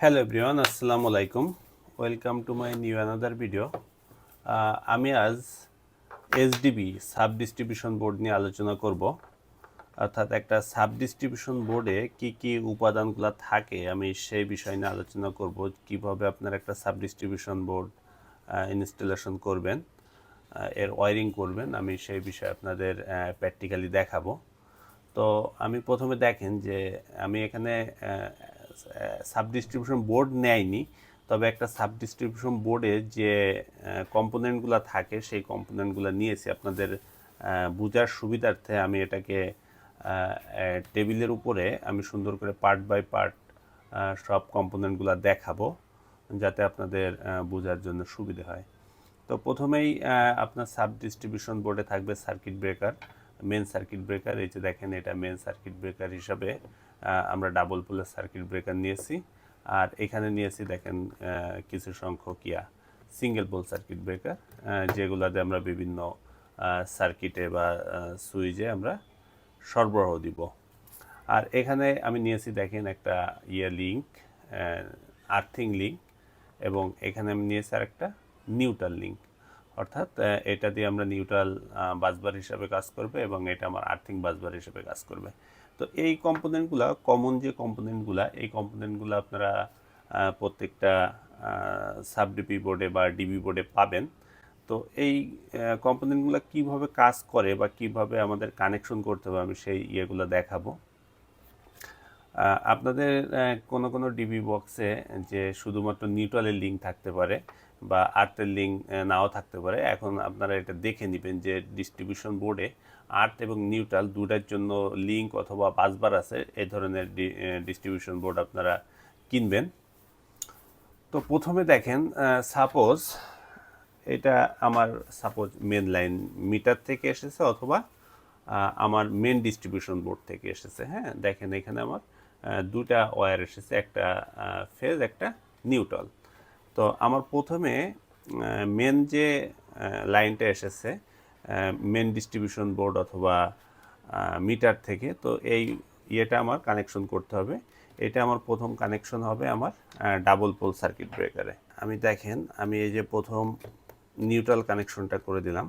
Hello everyone আসসালামু আলাইকুম welcome to my new another video আমি আজ এসডিবি সাব ডিস্ট্রিবিউশন বোর্ড নিয়ে আলোচনা করব। অর্থাৎ একটা সাব ডিস্ট্রিবিউশন বোর্ডে কি কি উপাদানগুলো থাকে, আমি সেই বিষয় নিয়ে আলোচনা করব, কীভাবে আপনার একটা সাব ডিস্ট্রিবিউশন বোর্ড ইনস্টলেশন করবেন এর ওয়ারিং করবেন, আমি সেই বিষয়ে আপনাদের প্র্যাকটিক্যালি দেখাবো। তো আমি প্রথমে দেখেন যে আমি এখানে সাব ডিস্ট্রিবিউশন বোর্ড নেয়নি, তবে একটা সাব ডিস্ট্রিবিউশন বোর্ডে যে কম্পোনেন্টগুলো থাকে, সেই কম্পোনেন্টগুলো নিয়েছি। আপনাদের বোঝার সুবিধার্থে আমি এটাকে টেবিলের উপরে আমি সুন্দর করে পার্ট বাই পার্ট সব কম্পোনেন্টগুলো দেখাবো, যাতে আপনাদের বোঝার জন্য সুবিধে হয়। তো প্রথমেই আপনার সাব ডিস্ট্রিবিউশন বোর্ডে থাকবে circuit breaker main circuit breaker এই যে দেখেন, এটা মেন সার্কিট ব্রেকার হিসাবে আমরা ডাবল পোলের সার্কিট ব্রেকার নিয়েছি। আর এখানে নিয়েছি দেখেন কিছু সংখ্যক ইয়া সিঙ্গেল পোল সার্কিট ব্রেকার যেগুলোতে আমরা বিভিন্ন সার্কিটে বা সুইচে আমরা সরবরাহ দিব। আর এখানে আমি নিয়েছি দেখেন একটা ইয়ে লিঙ্ক আর্থিং লিঙ্ক এবং এখানে আমি নিয়েছি আর একটা নিউট্রাল লিঙ্ক অর্থাৎ এটা দিয়ে আমরা নিউট্রাল বাসবার হিসাবে কাজ করবে এবং এটা আমার আর্থিং বাসবার হিসাবে কাজ করবে। তো এই কম্পোনেন্টগুলো কমন যে কম্পোনেন্টগুলো এই কম্পোনেন্টগুলো আপনারা প্রত্যেকটা সাব ডিপি বোর্ডে বা ডিবি বোর্ডে পাবেন। তো এই কম্পোনেন্টগুলো কীভাবে কাজ করে বা কীভাবে আমাদের কানেকশন করতে হবে আমি সেই ইয়েগুলো দেখাবো। আপনাদের কোনো কোনো ডিবি বক্সে যে শুধুমাত্র নিউট্রালের লিঙ্ক থাকতে পারে বা আর্থের লিঙ্ক নাও থাকতে পারে, এখন আপনারা এটা দেখে নেবেন যে ডিস্ট্রিবিউশন বোর্ডে আর্থ এবং নিউট্রাল দুটার জন্য লিঙ্ক অথবা বাসবার আছে, এই ধরনের ডিস্ট্রিবিউশন বোর্ড আপনারা কিনবেন। তো প্রথমে দেখেন সাপোজ এটা আমার সাপোজ মেন লাইন মিটার থেকে এসেছে অথবা আমার মেন ডিস্ট্রিবিউশন বোর্ড থেকে এসেছে। হ্যাঁ দেখেন এখানে আমার দুটা ওয়্যার এসেছে, একটা ফেজ একটা নিউট্রাল তো আমার প্রথমে মেন যে লাইনটা এসেছে মেন ডিস্ট্রিবিউশন বোর্ড অথবা মিটার থেকে। তো এই ইয়েটা আমার কানেকশন করতে হবে। এটা আমার প্রথম কানেকশন হবে আমার ডাবল পোল সার্কিট ব্রেকারে আমি দেখেন, আমি এই যে প্রথম নিউট্রাল কানেকশনটা করে দিলাম।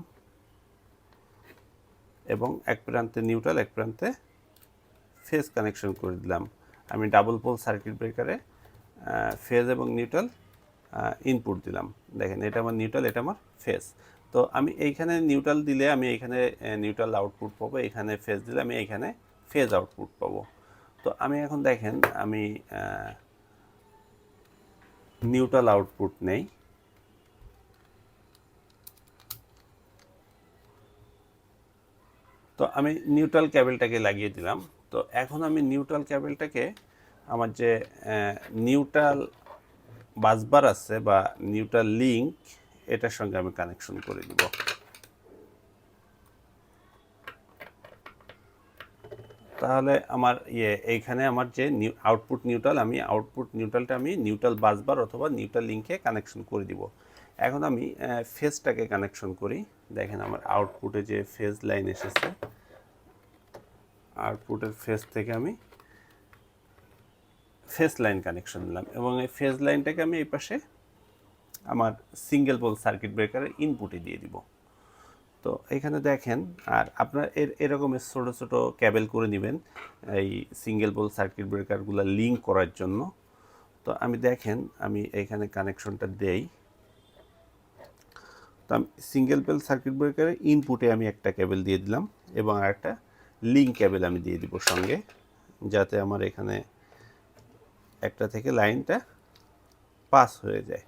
এবং এক প্রান্তে নিউট্রাল এক প্রান্তে ফেজ কানেকশন করে দিলাম। আমি ডাবল পোল সার্কিট ব্রেকারে ফেজ এবং নিউট্রাল ইনপুট দিলাম। দেখেন, এটা আমার নিউট্রাল এটা আমার ফেজ তো আমি এইখানে নিউট্রাল দিলে আমি এইখানে নিউট্রাল আউটপুট পাবো, এখানে ফেজ দিলে আমি এইখানে ফেজ আউটপুট পাবো। তো আমি এখন দেখেন, আমি নিউট্রাল আউটপুট নেই। তো আমি নিউট্রাল ক্যাবেলটাকে লাগিয়ে দিলাম। তো এখন আমি নিউট্রাল ক্যাবেলটাকে আমার যে নিউট্রাল বাসবার আছে বা নিউট্রাল লিঙ্ক এটার সঙ্গে আমি কানেকশন করে দিব তাহলে আমার ইয়ে এইখানে আমার যে নিউ আউটপুট নিউট্রাল আমি আউটপুট নিউট্রালটা আমি নিউট্রাল বাসবার অথবা নিউট্রাল লিঙ্কে কানেকশন করে দিব। এখন আমি ফেজটাকে কানেকশন করি। দেখেন আমার আউটপুটে যে ফেজ লাইন এসেছে আউটপুটের ফেজ থেকে আমি ফেস লাইন কানেকশন নিলাম এবং এই ফেজ লাইনটাকে আমি এই পাশে আমার সিঙ্গেল পোল সার্কিট ব্রেকারের ইনপুটে দিয়ে দিব। তো এখানে দেখেন, আর আপনার এর এরকমের ছোটো ছোটো ক্যাবেল করে নেবেন এই সিঙ্গেল পোল সার্কিট ব্রেকারগুলো লিঙ্ক করার জন্য। তো আমি দেখেন, আমি এখানে কানেকশনটা দেই। তো আমি সিঙ্গেল পেল সার্কিট ব্রেকারের ইনপুটে আমি একটা কেবল দিয়ে দিলাম এবং আরেকটা লিঙ্ক কেবল আমি দিয়ে দিব সঙ্গে, যাতে আমার এখানে একটা থেকে লাইনটা পাস হয়ে যায়।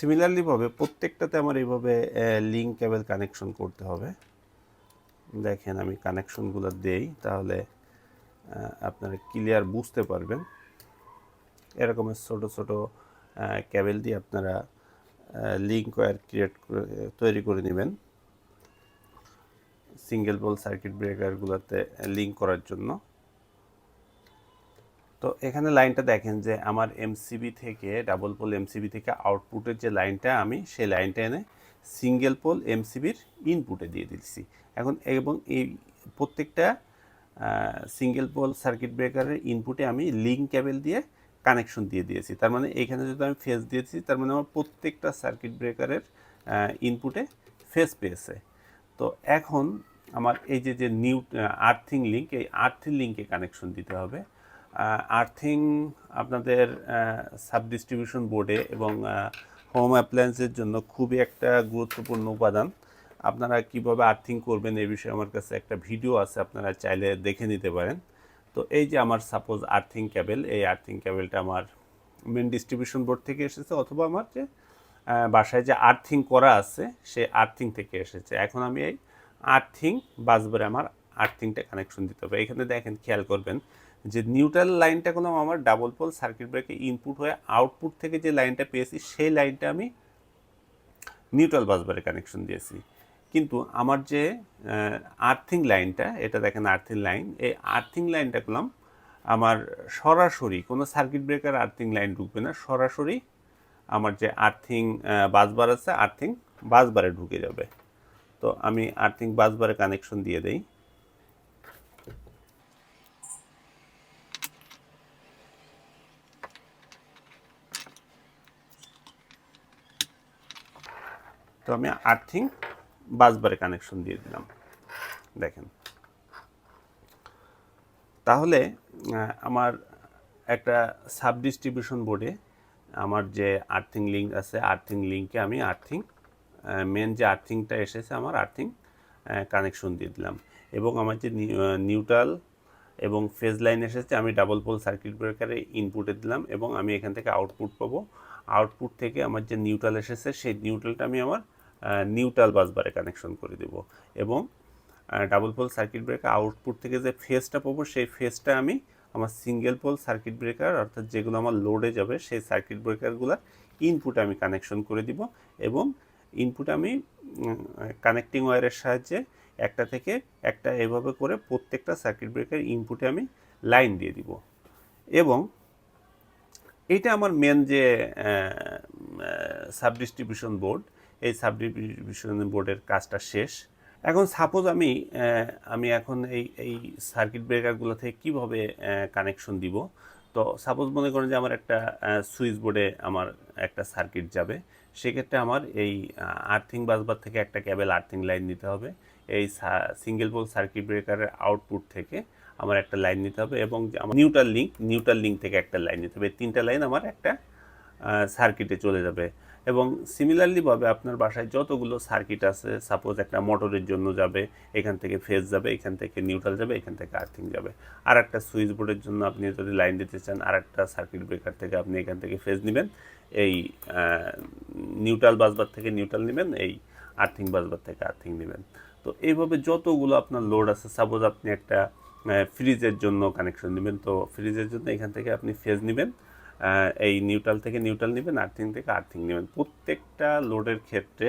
সিমিলারলি ভাবে প্রত্যেকটাতে আমার এইভাবে লিঙ্ক কেবল কানেকশন করতে হবে। দেখেন আমি কানেকশনগুলো দেই, তাহলে আপনারা ক্লিয়ার বুঝতে পারবেন। এরকমের ছোট ছোট ক্যাবেল দিয়ে আপনারা লিঙ্ক ওয়্যার ক্রিয়েট করে তৈরি করে নেবেন। সিঙ্গেল বল সার্কিট ব্রেকারগুলোতে লিঙ্ক করার জন্য। তো এখানে লাইনটা দেখেন যে আমার এমসিবি থেকে ডাবল পোল এমসিবি থেকে আউটপুটের যে লাইনটা আমি, সেই লাইনটা এনে সিঙ্গেল পোল এমসিবির ইনপুটে দিয়ে দিচ্ছি। এখন এবং এই প্রত্যেকটা সিঙ্গেল পোল সার্কিট ব্রেকারের ইনপুটে আমি লিঙ্ক কেবল দিয়ে কানেকশন দিয়ে দিয়েছি। তার মানে এখানে যদি আমি ফেস দিয়েছি, তার মানে আমার প্রত্যেকটা সার্কিট ব্রেকারের ইনপুটে ফেস পেয়েছে। তো এখন আমার এই যে যে নিউ আর্থিং লিঙ্ক এই আর্থিং লিঙ্কে কানেকশন দিতে হবে। আর্থিং আপনাদের সাব ডিস্ট্রিবিউশন বোর্ডে এবং হোম অ্যাপ্লায়েন্সের জন্য খুবই একটা গুরুত্বপূর্ণ উপাদান। আপনারা কীভাবে আর্থিং করবেন এই বিষয়ে আমার কাছে একটা ভিডিও আছে, আপনারা চাইলে দেখে নিতে পারেন। তো এই যে আমার সাপোজ আর্থিং ক্যাবেল, এই আর্থিং ক্যাবেলটা আমার মেন ডিস্ট্রিবিউশন বোর্ড থেকে এসেছে অথবা আমার যে বাসায় যে আর্থিং করা আছে সে আর্থিং থেকে এসেছে। এখন আমি এই আর্থিং বাসবারে আমার আর্থিংটা কানেকশন দিতে হবে। এখানে দেখেন, খেয়াল করবেন যে নিউট্রাল লাইনটা কোনো আমার ডাবল পোল সার্কিট ব্রেকে ইনপুট হয়ে আউটপুট থেকে যে লাইনটা পেয়েছি, সেই লাইনটা আমি নিউট্রাল বাসবারে কানেকশন দিয়েছি। কিন্তু আমার যে আর্থিং লাইনটা এটা দেখেন আর্থিং লাইন এই আর্থিং লাইনটা করলাম, আমার সরাসরি কোনো সার্কিট ব্রেকার আর্থিং লাইন ঢুকবে না, সরাসরি আমার যে আর্থিং বাসবার আছে আর্থিং বাসবারে ঢুকে যাবে। তো আমি আর্থিং বাসবারে কানেকশন দিয়ে দেই। তো আমি আর্থিং বাসবারে কানেকশন দিয়ে দিলাম। দেখেন। তাহলে আমার একটা সাব ডিস্ট্রিবিউশন বোর্ডে আমার যে আর্থিং লিঙ্ক আছে, আর্থিং লিঙ্কে আমি আর্থিং মেন যে আর্থিংটা এসেছে, আমার আর্থিং কানেকশন দিয়ে দিলাম। এবং আমার যে নিউট্রাল এবং ফেজ লাইন এসেছে, আমি ডাবল পোল সার্কিট ব্রেকারে ইনপুটে দিলাম এবং আমি এখান থেকে আউটপুট পাবো। আউটপুট থেকে আমার যে নিউট্রাল এসেছে, সেই নিউট্রালটা আমি আমার নিউট্রাল বাসবারে কানেকশন করে দেব এবং double pole circuit breaker output থেকে যে ফেজটা পাবো, সেই ফেজটা আমি আমার সিঙ্গেল পোল সার্কিট ব্রেকার অর্থাৎ যেগুলো আমার লোডে যাবে, সেই সার্কিট ব্রেকারগুলো ইনপুট আমি কানেকশন করে দিব এবং ইনপুট আমি কানেক্টিং ওয়ারের সাহায্যে একটা থেকে একটা এভাবে করে প্রত্যেকটা সার্কিট ব্রেকার ইনপুটে আমি লাইন দিয়ে দিব এবং এটা আমার মেন যে সাব ডিস্ট্রিবিউশন বোর্ড এই সাব ডিস্ট্রিবিউশন বোর্ডের কাজটা শেষ। এখন সাপোজ আমি আমি এখন এই এই সার্কিট ব্রেকারগুলো থেকে কীভাবে কানেকশন দিব? তো সাপোজ মনে করেন যে আমার একটা সুইচ বোর্ডে আমার একটা সার্কিট যাবে। সেক্ষেত্রে আমার এই আর্থিং বাসবার থেকে একটা ক্যাবেল আর্থিং লাইন নিতে হবে। এই সিঙ্গেল পোল সার্কিট ব্রেকারের আউটপুট থেকে আমার একটা লাইন নিতে হবে এবং আমার নিউট্রাল লিঙ্ক নিউট্রাল লিঙ্ক থেকে একটা লাইন নিতে হবে। তিনটা লাইন আমার একটা সার্কিটে চলে যাবে। এবং সিমিলারলিভাবে আপনার বাসায় যতগুলো সার্কিট আছে সাপোজ একটা মোটরের জন্য যাবে, এখান থেকে ফেজ যাবে, এখান থেকে নিউট্রাল যাবে, এখান থেকে আর্থিং যাবে। আর একটা সুইচ বোর্ডের জন্য আপনি যদি লাইন দিতে চান আর একটা সার্কিট ব্রেকার থেকে আপনি এখান থেকে ফেজ নেবেন। এই নিউট্রাল বাসবার থেকে নিউট্রাল নেবেন, এই আর্থিং বাসবার থেকে আর্থিং নেবেন। তো এইভাবে যতগুলো আপনার লোড আছে সাপোজ আপনি একটা ফ্রিজের জন্য কানেকশন নেবেন, তো ফ্রিজের জন্য এখান থেকে আপনি ফেজ নেবেন। এই নিউট্রাল থেকে নিউট্রাল নেবেন, আর্থিং থেকে আর্থিং নেবেন। প্রত্যেকটা লোডের ক্ষেত্রে,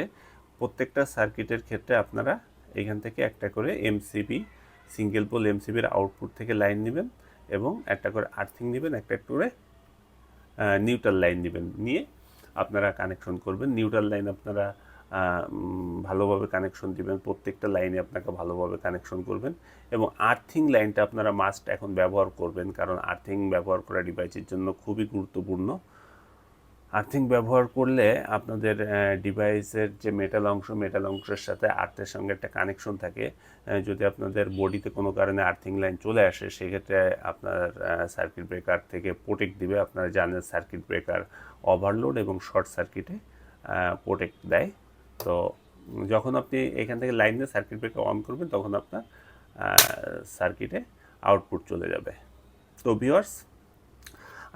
প্রত্যেকটা সার্কিটের ক্ষেত্রে আপনারা এখান থেকে একটা করে এমসিবি সিঙ্গেল পোল এমসিবির আউটপুট থেকে লাইন নেবেন এবং একটা করে আর্থিং নেবেন, একটা করে নিউট্রাল লাইন নেবেন। নিয়ে আপনারা কানেকশন করবেন। নিউট্রাল লাইন আপনারা ভালোভাবে কানেকশন দিবেন। প্রত্যেকটা লাইনে আপনাকে ভালোভাবে কানেকশন করবেন এবং আর্থিং লাইনটা আপনারা মাস্ট এখন ব্যবহার করবেন কারণ আর্থিং ব্যবহার করা ডিভাইসের জন্য খুবই গুরুত্বপূর্ণ। আর্থিং ব্যবহার করলে আপনাদের ডিভাইসের যে মেটাল অংশ মেটাল অংশের সাথে আর্থের সঙ্গে একটা কানেকশন থাকে। যদি আপনাদের বডিতে কোনো কারণে আর্থিং লাইন চলে আসে, সেক্ষেত্রে আপনার সার্কিট ব্রেকার থেকে প্রোটেক্ট দিবে। আপনারা জানেন সার্কিট ব্রেকার ওভারলোড এবং শর্ট সার্কিটে প্রোটেক্ট দেয়। তো যখন আপনি এখান থেকে লাইন দিয়ে সার্কিট ব্রেকার অন করবেন, তখন আপনার সার্কিটে আউটপুট চলে যাবে। তো ভিওয়ার্স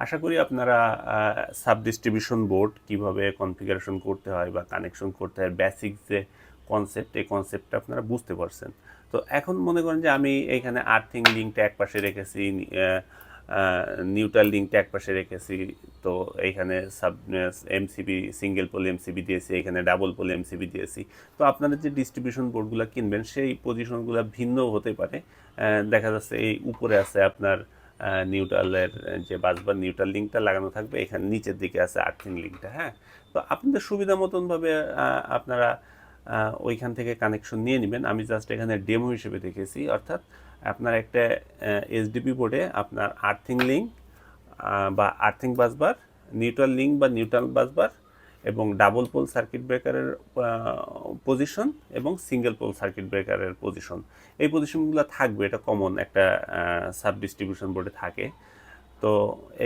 আশা করি আপনারা সাব ডিস্ট্রিবিউশন বোর্ড কীভাবে কনফিগারেশন করতে হয় বা কানেকশন করতে হয় বেসিক যে কনসেপ্ট এই কনসেপ্টটা আপনারা বুঝতে পারছেন। তো এখন মনে করেন যে আমি এইখানে আর্থিং লিঙ্কটা এক পাশে রেখেছি নিউট্রাল লিঙ্কটা এক পাশে রেখেছি। তো এইখানে sub MCB single pole MCB দিয়েছি এখানে ডাবল পোল এমসিবি দিয়েছি। তো আপনারা যে ডিস্ট্রিবিউশন বোর্ডগুলো কিনবেন, সেই পজিশনগুলো ভিন্ন হতে পারে। দেখা যাচ্ছে এই উপরে আছে আপনার নিউট্রালের যে বাসবার নিউট্রাল লিঙ্কটা লাগানো থাকবে। এখানে নিচের দিকে আছে আর্থিং লিঙ্কটা হ্যাঁ? তো আপনাদের সুবিধা মতনভাবে আপনারা ওইখান থেকে কানেকশন নিয়ে নেবেন। আমি জাস্ট এখানে ডেমো হিসেবে দেখেছি। অর্থাৎ আপনার একটা এইচডিপি বোর্ডে আপনার আর্থিং লিঙ্ক বা আর্থিং বাসবার নিউট্রাল লিঙ্ক বা নিউট্রাল বাসবার এবং ডাবল পোল সার্কিট ব্রেকারের পজিশন এবং সিঙ্গেল পোল সার্কিট ব্রেকারের পজিশন এই পজিশনগুলো থাকবে, এটা কমন একটা সাব ডিস্ট্রিবিউশন বোর্ডে থাকে। তো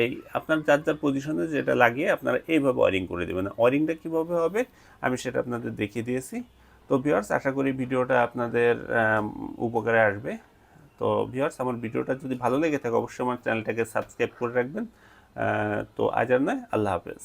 এই আপনার যার যার পজিশনে যেটা লাগিয়ে আপনারা এইভাবে ওয়ারিং করে দেবেন। ওয়ারিংটা কীভাবে হবে আমি সেটা আপনাদের দেখিয়ে দিয়েছি। তো ভিওয়ার্স আশা করি ভিডিওটা আপনাদের উপকারে আসবে। তো ভিওয়ার্স আমার ভিডিওটা যদি ভালো লেগে থাকে, অবশ্যই আমার চ্যানেলটাকে সাবস্ক্রাইব করে রাখবেন। তো আজ আর নয়, আল্লাহ হাফেজ।